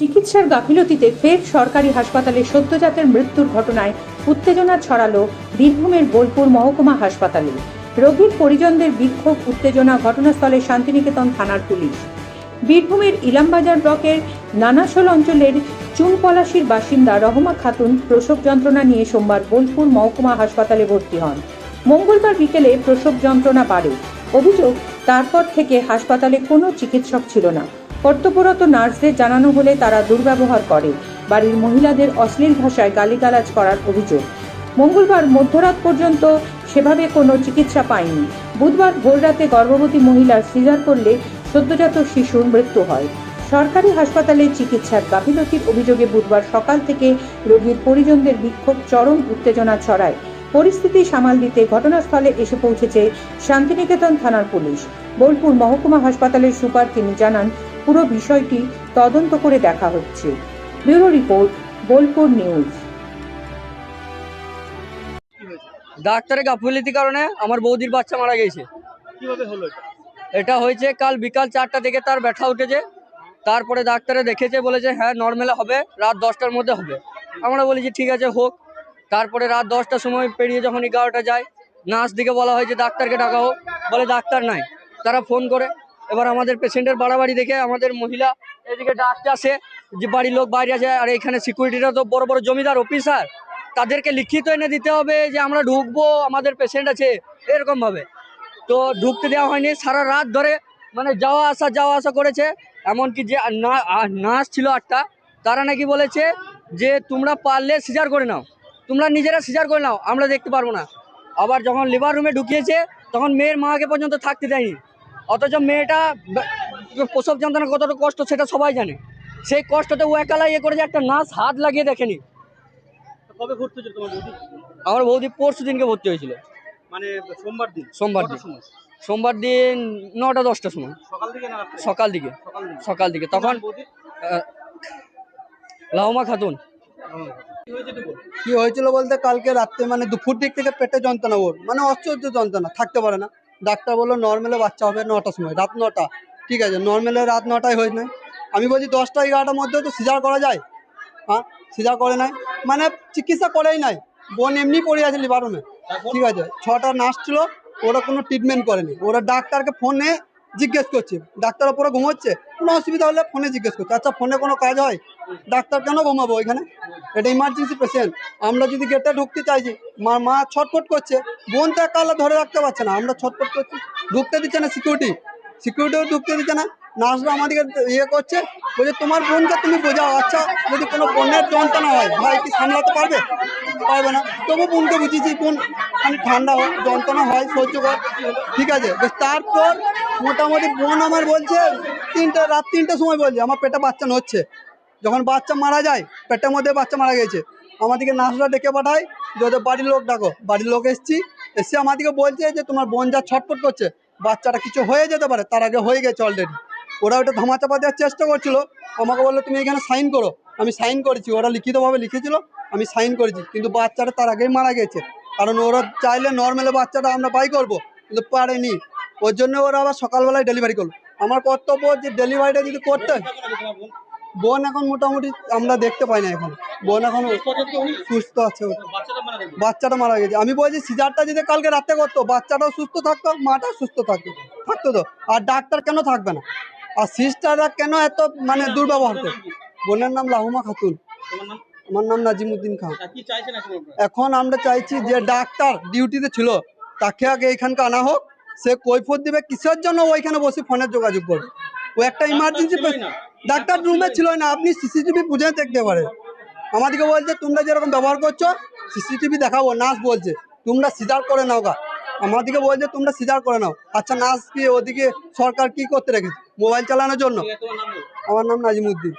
চিকিৎসার গাফিলতিতে ফের সরকারি হাসপাতালে সদ্যজাতের মৃত্যুর ঘটনায় উত্তেজনা ছড়ালো বীরভূমের বোলপুর মহকুমা হাসপাতালে। রোগীর পরিজনদের বিক্ষোভ, উত্তেজনা, ঘটনাস্থলে শান্তিনিকেতন থানার পুলিশ। বীরভূমের ইলামবাজার ব্লকের নানাশোল অঞ্চলের চুনপলাশির বাসিন্দা রহমা খাতুন প্রসব যন্ত্রণা নিয়ে সোমবার বোলপুর মহকুমা হাসপাতালে ভর্তি হন। মঙ্গলবার বিকেলে প্রসব যন্ত্রণা বাড়ে। অভিযোগ, তারপর থেকে হাসপাতালে কোনো চিকিৎসক ছিল না। কর্তব্যরত নার্সদের জানানো হলে তারা দুর্ব্যবহার করে। বাড়ির মহিলাদের অশ্লীল ভাষায় গালিগালাজ করার অভিযোগ। মঙ্গলবার মধ্যরাত পর্যন্ত সেভাবে কোনো চিকিৎসা পায়নি। বুধবার ভোররাতে গর্ভবতী মহিলার সিজার করলে সদ্যজাত শিশুর মৃত্যু হয়। সরকারি হাসপাতালে চিকিৎসার গাফিলতির অভিযোগে বুধবার সকাল থেকে রোগীর পরিজনদের বিক্ষোভ চরম উত্তেজনা ছড়ায়। পরিস্থিতি সামাল দিতে ঘটনাস্থলে এসে পৌঁছেছে শান্তিনিকেতন থানার পুলিশ। বোলপুর মহকুমা হাসপাতালের সুপার তিনি জানান পুরো বিষয়টি তদন্ত করে দেখা হচ্ছে। Bureau report Bolpur news. ডাক্তারের গাফিলতির কারণে আমার বৌদির বাচ্চা মারা গেছে। কীভাবে হলো এটা? এটা হয়েছে কাল বিকাল চারটা থেকে তার ব্যথা উঠেছে। তারপরে ডাক্তারে দেখেছে বলেছে হ্যাঁ নর্মালে হবে রাত দশটার মধ্যে হবে। আমরা বলেছি ঠিক আছে হোক। তারপরে রাত দশটার সময় পেরিয়ে যখন এগারোটা যায় নার্স দিকে বলা হয়েছে ডাক্তারকে ডাকা হোক। বলে ডাক্তার নাই। তারা ফোন করে এবার আমাদের পেশেন্টের বাড়াবাড়ি দেখে আমাদের মহিলা এদিকে ডাকতে আসে, যে বাড়ির লোক বাইরে আছে, আর এখানে সিকিউরিটিরা তো বড় বড় জমিদার, অফিসার। তাদেরকে লিখিত এনে দিতে হবে যে আমরা ঢুকবো, আমাদের পেশেন্ট আছে, এরকম ভাবে। তো ঢুকতে দেওয়া হয়নি, সারা রাত ধরে মানে যাওয়া আসা যাওয়া আসা করেছে। এমনকি যে নার্স ছিল আটটা, তারা নাকি বলেছে যে তোমরা পারলে সিজার করে নাও, তোমরা নিজেরা সিজার করে নাও, আমরা দেখতে পারব না। আবার যখন লিভার রুমে ঢুকিয়েছে, তখন মেয়ের মাকে পর্যন্ত থাকতে দেয়নি। অথচ মেয়েটা প্রসব যন্ত্রণা কতটা কষ্ট সেটা সবাই জানে। সেই কষ্টতে ও একালা ইয়ে করে যে একটা নার্স হাত লাগিয়ে দেখেনি। কবে ভর্তি হয়েছিল তোমার বৌদি? আমার বৌদি পরশু দিনকে ভর্তি হয়েছিল। মানে সোমবার দিন? সোমবার দিন। সোমবার দিন নটা দশটার সময়। সকাল দিকে সকাল দিকে। সকাল দিকে। তখন লাহমা খাতুন। কি হয়েছিল বলতে কালকে রাত্রে মানে দুপুর দিক থেকে পেটে যন্ত্রণা ওর। মানে অসহ্য যন্ত্রণা থাকতে পারে না। ডাক্তার বলল নর্মালে বাচ্চা হবে নটার সময় রাত নটা। ঠিক আছে নর্মালে রাত নটায় হয়ে নাই আমি বলছি দশটা এগারোটার মধ্যে তো সিজার করা যায়? হ্যাঁ সিজার করে নাই। মানে চিকিৎসা করেই নাই বোন এমনি পড়ে আছে রুমে ঠিক আছে ছটা নার্স ছিল ওরা কোনো ট্রিটমেন্ট করেনি। ওরা ডাক্তারকে ফোনে জিজ্ঞেস করছে। ডাক্তার ওপরে ঘুমোচ্ছে? কোনো অসুবিধা হলে ফোনে জিজ্ঞেস করছে। আচ্ছা ফোনে কোনো কাজ হয়? ডাক্তার কেন ঘুমাবো ওইখানে এটা ইমার্জেন্সি পেশেন্ট আমরা যদি গেটে ঢুকতে চাইছি মা মা ছটফট করছে, বোন তো একালা ধরে রাখতে পারছে না। আমরা ছটফট করছি। ঢুকতে দিচ্ছে না সিকিউরিটি সিকিউরিটিও ঢুকতে দিচ্ছে না। নার্সরা আমাদেরকে ইয়ে করছে, বলছে, তোমার বোনকে তুমি বোঝাও। আচ্ছা যদি কোনো বোনের যন্ত্রণা হয়, ভাই কি সামলাতে পারবে? পারবে না। তবু বোনকে বুঝিয়েছি, বোন ঠান্ডা হয় যন্ত্রণা হয়, সহ্য কর। ঠিক আছে তারপর মোটামুটি বোন আমার বলছে, তিনটা, রাত তিনটার সময় বলছে, আমার পেটে বাচ্চা নড়ছে। যখন বাচ্চা মারা যায়, পেটের মধ্যে বাচ্চা মারা গেছে। আমাদেরকে নার্সরা ডেকে পাঠায়, যে ওদের বাড়ির লোক ডাকো। বাড়ির লোক এসছি, এসে আমাদেরকে বলছে যে, তোমার বোন যা ছটফট করছে, বাচ্চাটা কিছু হয়ে যেতে পারে, তার আগে হয়ে গেছে অলরেডি ওরা ওটা ধামাচাপা দেওয়ার চেষ্টা করছিল, আমাকে বলল, তুমি এখানে সাইন করো। আমি সাইন করেছি, ওরা লিখিতভাবে লিখেছিল, আমি সাইন করেছি, কিন্তু বাচ্চাটা তার আগেই মারা গেছে। কারণ ওরা চাইলে নর্মালে বাচ্চাটা আমরা বাই করব, কিন্তু পারেনি। ওর জন্য ওরা আবার সকালবেলায় ডেলিভারি করল। আমার কর্তব্য যে ডেলিভারিটা যদি করতে বোন? এখন মোটামুটি আমরা দেখতে পাই না এখন। বোন এখন সুস্থ আছে। বাচ্চাটা মারা গেছে। আমি বলছি, সিজারটা যদি কালকে রাতে করতো, বাচ্চাটাও সুস্থ থাকতো, মাটাও সুস্থ থাকতো। থাকতো তো। আর ডাক্তার কেন থাকবে না? আর সিস্টাররা কেন এত মানে দুর্ব্যবহার করে? বোনের নাম লাহুমা খাতুন। আমার নাম নাজিমুদ্দিন খান। এখন আমরা চাইছি যে ডাক্তার ডিউটিতে ছিল, তাকে আগে এখানকে আনা হোক। সে কৈফত দিবে কিসের জন্য ওইখানে বসে ফোনে যোগাযোগ করবে? ও একটা ইমার্জেন্সি ডাক্তার রুমে ছিল না। আপনি সিসিটিভি বুঝে দেখতে পারেন। আমাদেরকে বলছে তোমরা যেরকম ব্যবহার করছ সিসিটিভি দেখাবো নার্স বলছে তোমরা সিজার করে নাও গা। আমাদেরকে বলছে তোমরা সিজার করে নাও। আচ্ছা নার্স কি ওদিকে সরকার কি করতে রেখেছে? মোবাইল চালানোর জন্য। আমার নাম নাজিমুদ্দিন।